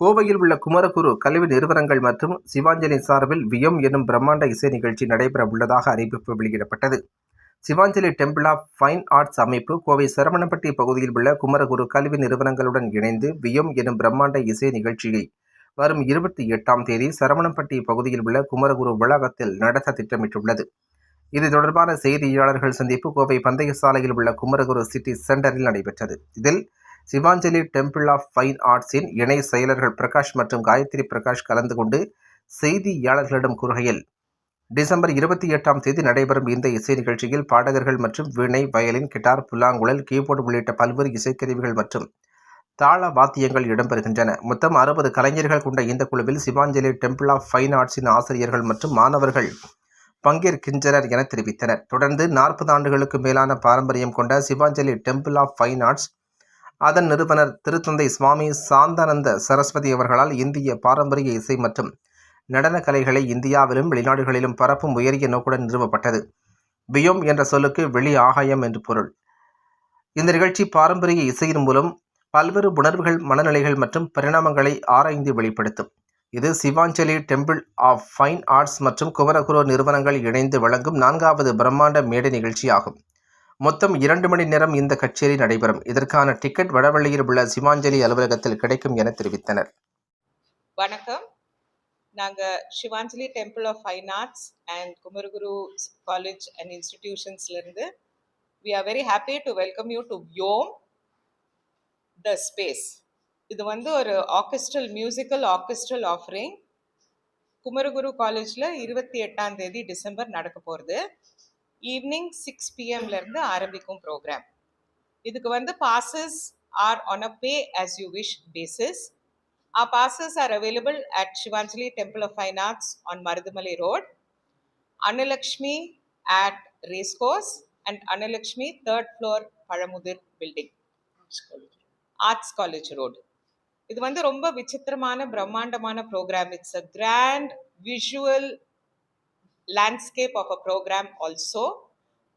கோவையில் உள்ள குமரகுரு கல்வி நிறுவனங்கள் மற்றும் சிவாஞ்சலி சார்பில் வியம் என்னும் பிரம்மாண்ட இசை நிகழ்ச்சி நடைபெற உள்ளதாக அறிவிப்பு வெளியிடப்பட்டது. Sivanjali temple of fine arts அமைப்பு கோவை சரவணப்பட்டி பகுதியில் உள்ள குமரகுரு கல்வி நிறுவனங்களுடன் இணைந்து வியம் எனும் பிரம்மாண்ட இசை நிகழ்ச்சியை வரும் இருபத்தி எட்டாம் தேதி சரவணப்பட்டி பகுதியில் உள்ள குமரகுரு வளாகத்தில் நடத்த திட்டமிட்டுள்ளது. இது தொடர்பான செய்தியாளர்கள் சந்திப்பு கோவை பந்தய சாலையில் உள்ள குமரகுரு சிட்டி சென்டரில் நடைபெற்றது. இதில் சிவாஞ்சலி டெம்பிள் ஆஃப் ஃபைன் ஆர்ட்ஸின் இணை செயலர்கள் பிரகாஷ் மற்றும் காயத்ரி பிரகாஷ் கலந்து கொண்டு செய்தியாளர்களிடம் கூறுகையில் டிசம்பர் இருபத்தி எட்டாம் தேதி நடைபெறும் இந்த இசை நிகழ்ச்சியில் பாடகர்கள் மற்றும் வீணை வயலின் கிட்டார் புல்லாங்குழல் கீபோர்டு உள்ளிட்ட பல்வேறு இசைக்கருவிகள் மற்றும் தாள வாத்தியங்கள் இடம்பெறுகின்றன. மொத்தம் அறுபது கலைஞர்கள் கொண்ட இந்த குழுவில் சிவாஞ்சலி டெம்பிள் ஆஃப் ஃபைன் ஆர்ட்ஸின் ஆசிரியர்கள் மற்றும் மாணவர்கள் பங்கேற்கின்றனர் என தெரிவித்தனர். தொடர்ந்து நாற்பது ஆண்டுகளுக்கு மேலான பாரம்பரியம் கொண்ட Sivanjali temple of fine arts அதன் நிறுவனர் திருத்தந்தை சுவாமி சாந்தானந்த சரஸ்வதி அவர்களால் இந்திய பாரம்பரிய இசை மற்றும் நடன கலைகளை இந்தியாவிலும் வெளிநாடுகளிலும் பரப்பும் உயரிய நோக்குடன் நிறுவப்பட்டது. பியோம் என்ற சொல்லுக்கு வெளி ஆகாயம் என்று பொருள். இந்த நிகழ்ச்சி பாரம்பரிய இசையின் மூலம் பல்வேறு உணர்வுகள் மனநிலைகள் மற்றும் பரிணாமங்களை ஆராய்ந்து வெளிப்படுத்தும். இது Sivanjali temple of fine arts மற்றும் குமரகுரு நிறுவனங்கள் இணைந்து வழங்கும் நான்காவது பிரம்மாண்ட மேடை நிகழ்ச்சியாகும். மொத்தம் இரண்டு மணி நேரம் இந்த கச்சேரி நடைபெறும். இதற்கான டிக்கெட் வடவள்ளியில் உள்ள சிவாஞ்சலி அலுவலகத்தில் கிடைக்கும் என தெரிவித்தனர். வணக்கம். நாங்கள் Sivanjali temple of fine arts and Kumaraguru college and இன்ஸ்டிடியூஷன்ஸ்லேருந்து we are very happy to welcome you to home the space இது வந்து ஒரு orchestral musical orchestral offering Kumaraguru காலேஜில் இருபத்தி எட்டாம் தேதி டிசம்பர் நடக்க போகிறது ஈவினிங் சிக்ஸ் பிஎம்லேருந்து ஆரம்பிக்கும் ப்ரோக்ராம் இதுக்கு வந்து passes are on a pay as you wish basis Our passes are available at Shivanjali Temple of Fine Arts on Marudamalai Road, Annalakshmi at Racecourse, and Annalakshmi third floor Palamudir building, Arts College Road. இது வந்து ரொம்ப விசித்திரமான பிரம்மாண்டமான program it's a grand visual landscape of a program also.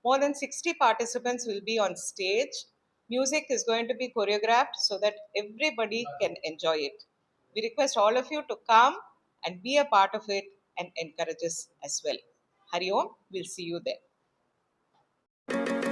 More than 60 participants will be on stage. Music is going to be choreographed so that everybody can enjoy it. We request all of you to come and be a part of it and encourage us as well. Hari Om, we'll see you there.